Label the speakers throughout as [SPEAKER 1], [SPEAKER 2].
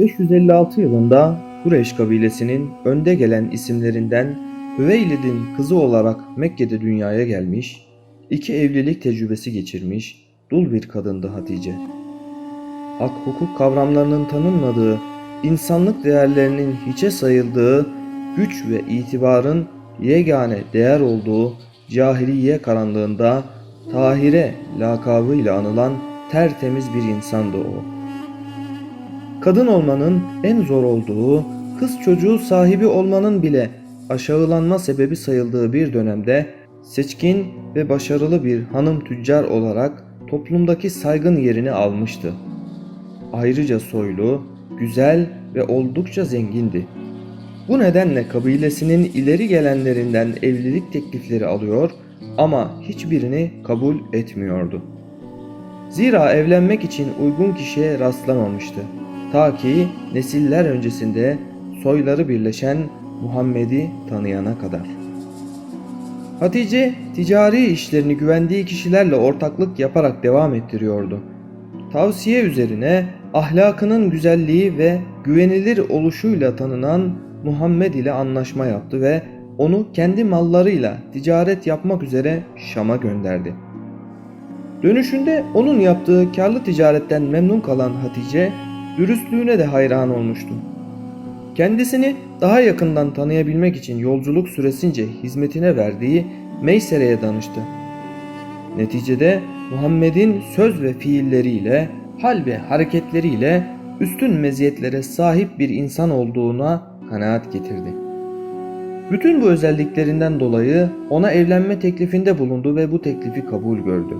[SPEAKER 1] 556 yılında Kureyş kabilesinin önde gelen isimlerinden Hüveylid'in kızı olarak Mekke'de dünyaya gelmiş, iki evlilik tecrübesi geçirmiş dul bir kadındı Hatice. Hak hukuk kavramlarının tanınmadığı, insanlık değerlerinin hiçe sayıldığı, güç ve itibarın yegane değer olduğu cahiliye karanlığında Tahire lakabıyla anılan tertemiz bir insandı o. Kadın olmanın en zor olduğu, kız çocuğu sahibi olmanın bile aşağılanma sebebi sayıldığı bir dönemde seçkin ve başarılı bir hanım tüccar olarak toplumdaki saygın yerini almıştı. Ayrıca soylu, güzel ve oldukça zengindi. Bu nedenle kabilesinin ileri gelenlerinden evlilik teklifleri alıyor ama hiçbirini kabul etmiyordu. Zira evlenmek için uygun kişiye rastlamamıştı. Ta ki nesiller öncesinde soyları birleşen Muhammed'i tanıyana kadar. Hatice ticari işlerini güvendiği kişilerle ortaklık yaparak devam ettiriyordu. Tavsiye üzerine ahlakının güzelliği ve güvenilir oluşuyla tanınan Muhammed ile anlaşma yaptı ve onu kendi mallarıyla ticaret yapmak üzere Şam'a gönderdi. Dönüşünde onun yaptığı karlı ticaretten memnun kalan Hatice, dürüstlüğüne de hayran olmuştu. Kendisini daha yakından tanıyabilmek için yolculuk süresince hizmetine verdiği Meysere'ye danıştı. Neticede Muhammed'in söz ve fiilleriyle, hal ve hareketleriyle üstün meziyetlere sahip bir insan olduğuna kanaat getirdi. Bütün bu özelliklerinden dolayı ona evlenme teklifinde bulundu ve bu teklifi kabul gördü.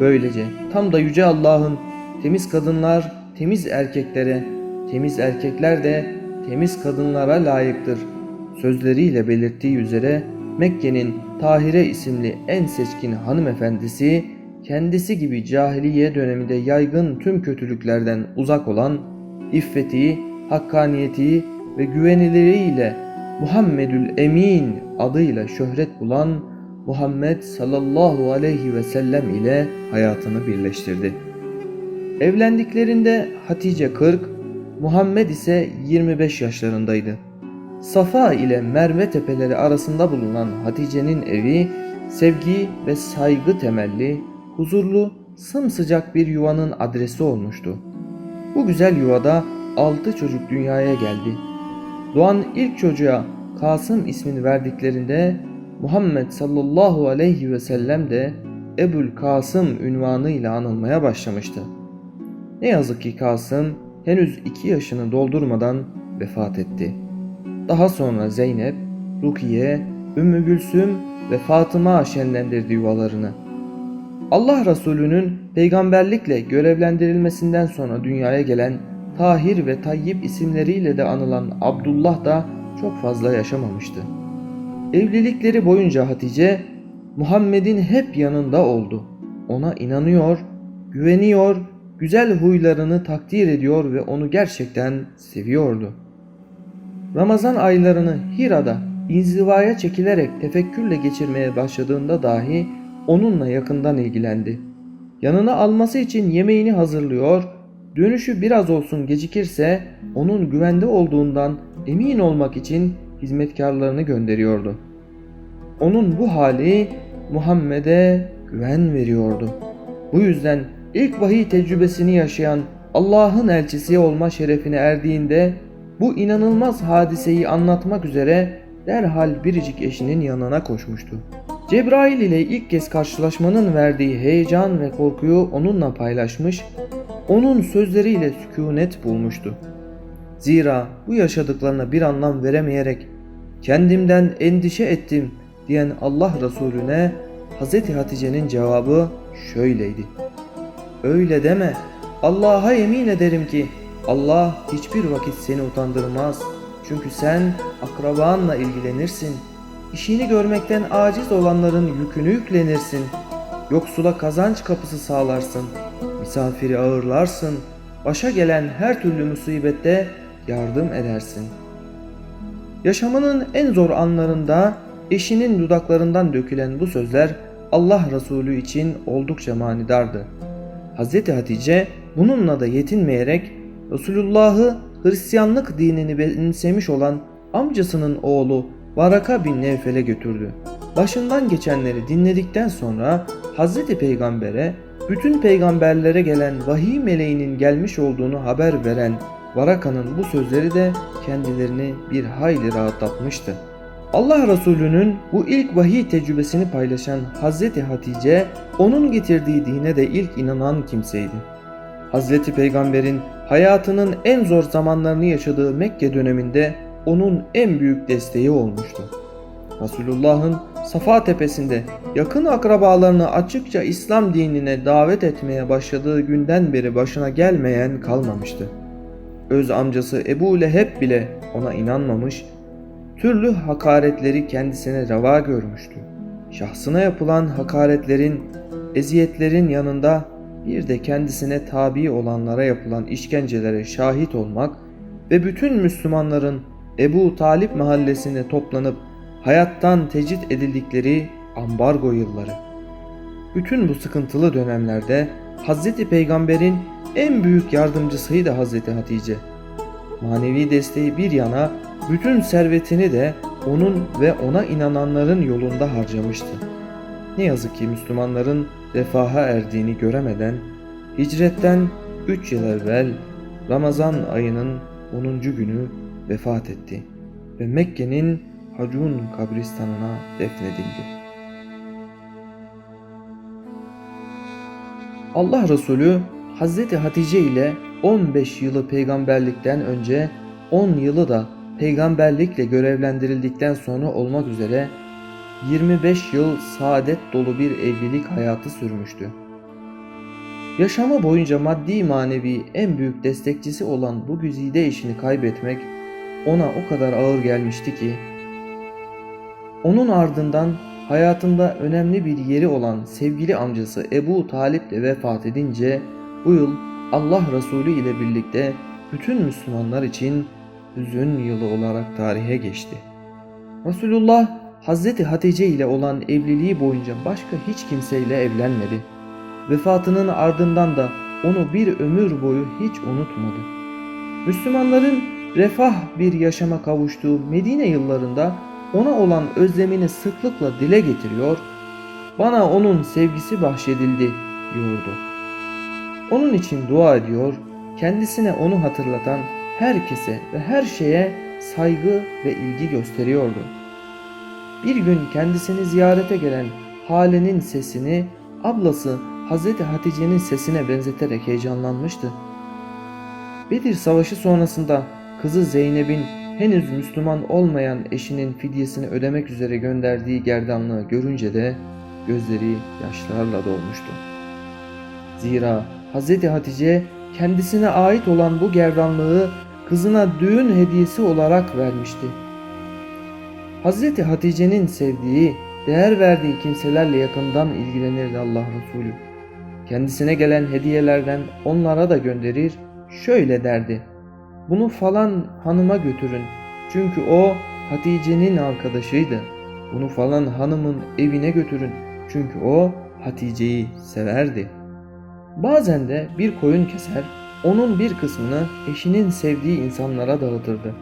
[SPEAKER 1] Böylece tam da yüce Allah'ın temiz kadınlar temiz erkeklere, temiz erkekler de temiz kadınlara layıktır sözleriyle belirttiği üzere Mekke'nin Tahire isimli en seçkin hanımefendisi kendisi gibi cahiliye döneminde yaygın tüm kötülüklerden uzak olan iffeti, hakkaniyeti ve güveniliriyle Muhammedül Emin adıyla şöhret bulan Muhammed sallallahu aleyhi ve sellem ile hayatını birleştirdi. Evlendiklerinde Hatice 40, Muhammed ise 25 yaşlarındaydı. Safa ile Merve tepeleri arasında bulunan Hatice'nin evi sevgi ve saygı temelli, huzurlu, sımsıcak bir yuvanın adresi olmuştu. Bu güzel yuvada 6 çocuk dünyaya geldi. Doğan ilk çocuğa Kasım ismini verdiklerinde Muhammed sallallahu aleyhi ve sellem de Ebul Kasım ünvanıyla anılmaya başlamıştı. Ne yazık ki Kasım henüz 2 yaşını doldurmadan vefat etti. Daha sonra Zeynep, Rukiye, Ümmü Gülsüm ve Fatıma şenlendirdi yuvalarını. Allah Resulü'nün peygamberlikle görevlendirilmesinden sonra dünyaya gelen Tahir ve Tayyip isimleriyle de anılan Abdullah da çok fazla yaşamamıştı. Evlilikleri boyunca Hatice Muhammed'in hep yanında oldu. Ona inanıyor, güveniyor, güzel huylarını takdir ediyor ve onu gerçekten seviyordu. Ramazan aylarını Hira'da inzivaya çekilerek tefekkürle geçirmeye başladığında dahi onunla yakından ilgilendi. Yanına alması için yemeğini hazırlıyor, dönüşü biraz olsun gecikirse onun güvende olduğundan emin olmak için hizmetkarlarını gönderiyordu. Onun bu hali Muhammed'e güven veriyordu. Bu yüzden ilk vahiy tecrübesini yaşayan Allah'ın elçisi olma şerefine erdiğinde bu inanılmaz hadiseyi anlatmak üzere derhal biricik eşinin yanına koşmuştu. Cebrail ile ilk kez karşılaşmanın verdiği heyecan ve korkuyu onunla paylaşmış, onun sözleriyle sükunet bulmuştu. Zira bu yaşadıklarına bir anlam veremeyerek kendimden endişe ettim diyen Allah Resulüne Hz. Hatice'nin cevabı şöyleydi. Öyle deme. Allah'a yemin ederim ki Allah hiçbir vakit seni utandırmaz. Çünkü sen akrabanla ilgilenirsin. İşini görmekten aciz olanların yükünü yüklenirsin. Yoksula kazanç kapısı sağlarsın. Misafiri ağırlarsın. Başa gelen her türlü musibette yardım edersin. Yaşamının en zor anlarında eşinin dudaklarından dökülen bu sözler Allah Resulü için oldukça manidardı. Hz. Hatice bununla da yetinmeyerek Resulullah'ı Hristiyanlık dinini benimsemiş olan amcasının oğlu Varaka bin Nevfel'e götürdü. Başından geçenleri dinledikten sonra Hazreti Peygamber'e bütün peygamberlere gelen vahiy meleğinin gelmiş olduğunu haber veren Varaka'nın bu sözleri de kendilerini bir hayli rahatlatmıştı. Allah Resulü'nün bu ilk vahiy tecrübesini paylaşan Hazreti Hatice, onun getirdiği dine de ilk inanan kimseydi. Hazreti Peygamber'in hayatının en zor zamanlarını yaşadığı Mekke döneminde onun en büyük desteği olmuştu. Resulullah'ın Safa tepesinde yakın akrabalarını açıkça İslam dinine davet etmeye başladığı günden beri başına gelmeyen kalmamıştı. Öz amcası Ebu Leheb bile ona inanmamış, türlü hakaretleri kendisine reva görmüştü. Şahsına yapılan hakaretlerin, eziyetlerin yanında bir de kendisine tabi olanlara yapılan işkencelere şahit olmak ve bütün Müslümanların Ebu Talip mahallesine toplanıp hayattan tecrit edildikleri ambargo yılları. Bütün bu sıkıntılı dönemlerde Hazreti Peygamber'in en büyük yardımcısıydı Hazreti Hatice. Manevi desteği bir yana bütün servetini de onun ve ona inananların yolunda harcamıştı. Ne yazık ki Müslümanların refaha erdiğini göremeden hicretten 3 yıl evvel Ramazan ayının 10. günü vefat etti ve Mekke'nin Hacun kabristanına defnedildi. Allah Resulü Hazreti Hatice ile 15 yılı peygamberlikten önce 10 yılı da peygamberlikle görevlendirildikten sonra olmak üzere 25 yıl saadet dolu bir evlilik hayatı sürmüştü. Yaşamı boyunca maddi manevi en büyük destekçisi olan bu güzide eşini kaybetmek ona o kadar ağır gelmişti ki onun ardından hayatında önemli bir yeri olan sevgili amcası Ebu Talip de vefat edince bu yıl Allah Resulü ile birlikte bütün Müslümanlar için hüzün yılı olarak tarihe geçti. Resulullah Hazreti Hatice ile olan evliliği boyunca başka hiç kimseyle evlenmedi. Vefatının ardından da onu bir ömür boyu hiç unutmadı. Müslümanların refah bir yaşama kavuştuğu Medine yıllarında ona olan özlemini sıklıkla dile getiriyor, bana onun sevgisi bahşedildi diyordu. Onun için dua ediyor, kendisine onu hatırlatan herkese ve her şeye saygı ve ilgi gösteriyordu. Bir gün kendisini ziyarete gelen Hale'nin sesini ablası Hazreti Hatice'nin sesine benzeterek heyecanlanmıştı. Bedir Savaşı sonrasında kızı Zeynep'in henüz Müslüman olmayan eşinin fidyesini ödemek üzere gönderdiği gerdanlığı görünce de gözleri yaşlarla dolmuştu. Zira Hazreti Hatice kendisine ait olan bu gerdanlığı kızına düğün hediyesi olarak vermişti. Hazreti Hatice'nin sevdiği, değer verdiği kimselerle yakından ilgilenirdi Allah Resulü. Kendisine gelen hediyelerden onlara da gönderir, şöyle derdi. Bunu falan hanıma götürün. Çünkü o Hatice'nin arkadaşıydı. Bunu falan hanımın evine götürün. Çünkü o Hatice'yi severdi. Bazen de bir koyun keser, onun bir kısmını eşinin sevdiği insanlara dağıtırdı.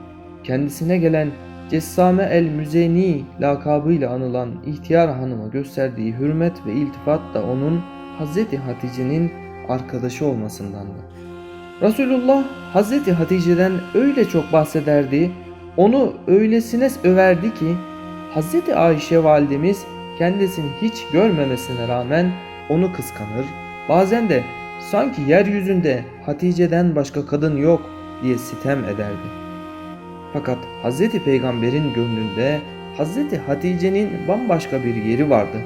[SPEAKER 1] Kendisine gelen Cessame el Müzeni lakabıyla anılan ihtiyar hanıma gösterdiği hürmet ve iltifat da onun Hazreti Hatice'nin arkadaşı olmasındandı. Resulullah Hazreti Hatice'den öyle çok bahsederdi, onu öylesine överdi ki Hazreti Ayşe validemiz kendisini hiç görmemesine rağmen onu kıskanır, bazen de sanki yeryüzünde Hatice'den başka kadın yok diye sitem ederdi. Fakat Hazreti Peygamber'in gönlünde Hazreti Hatice'nin bambaşka bir yeri vardı.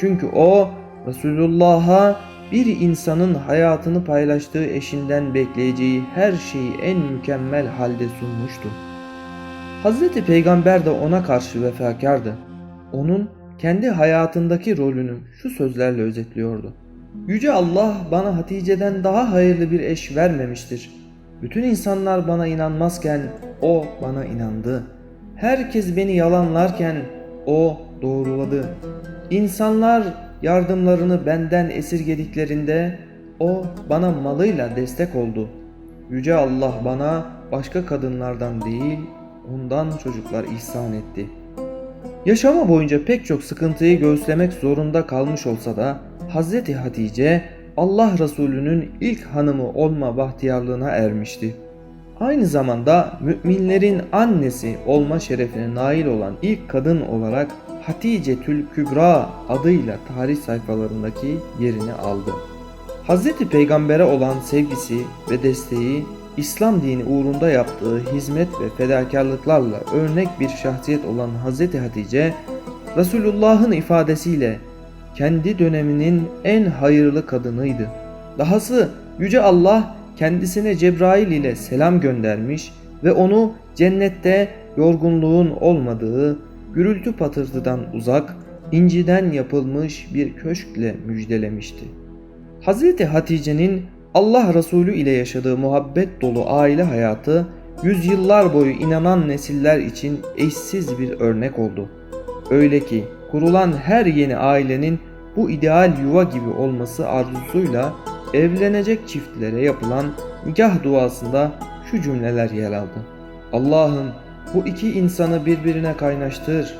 [SPEAKER 1] Çünkü o Resulullah'a bir insanın hayatını paylaştığı eşinden bekleyeceği her şeyi en mükemmel halde sunmuştu. Hazreti Peygamber de ona karşı vefakardı. Onun kendi hayatındaki rolünü şu sözlerle özetliyordu. Yüce Allah bana Hatice'den daha hayırlı bir eş vermemiştir. Bütün insanlar bana inanmazken o bana inandı. Herkes beni yalanlarken o doğruladı. İnsanlar yardımlarını benden esirgediklerinde o bana malıyla destek oldu. Yüce Allah bana başka kadınlardan değil, ondan çocuklar ihsan etti. Yaşama boyunca pek çok sıkıntıyı göğüslemek zorunda kalmış olsa da Hazreti Hatice Allah Resulü'nün ilk hanımı olma bahtiyarlığına ermişti. Aynı zamanda müminlerin annesi olma şerefine nail olan ilk kadın olarak Hatice Tül Kübra adıyla tarih sayfalarındaki yerini aldı. Hazreti Peygamber'e olan sevgisi ve desteği İslam dini uğrunda yaptığı hizmet ve fedakarlıklarla örnek bir şahsiyet olan Hazreti Hatice, Resulullah'ın ifadesiyle kendi döneminin en hayırlı kadınıydı. Dahası Yüce Allah kendisine Cebrail ile selam göndermiş ve onu cennette yorgunluğun olmadığı, gürültü patırtıdan uzak, inciden yapılmış bir köşkle müjdelemişti. Hazreti Hatice'nin Allah Resulü ile yaşadığı muhabbet dolu aile hayatı yüzyıllar boyu inanan nesiller için eşsiz bir örnek oldu. Öyle ki kurulan her yeni ailenin bu ideal yuva gibi olması arzusuyla evlenecek çiftlere yapılan nikah duasında şu cümleler yer aldı. Allah'ım bu iki insanı birbirine kaynaştır.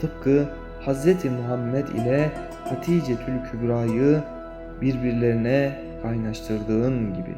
[SPEAKER 1] Tıpkı Hz. Muhammed ile Hatice Tül Kübra'yı birbirlerine kaynaştırdığın gibi.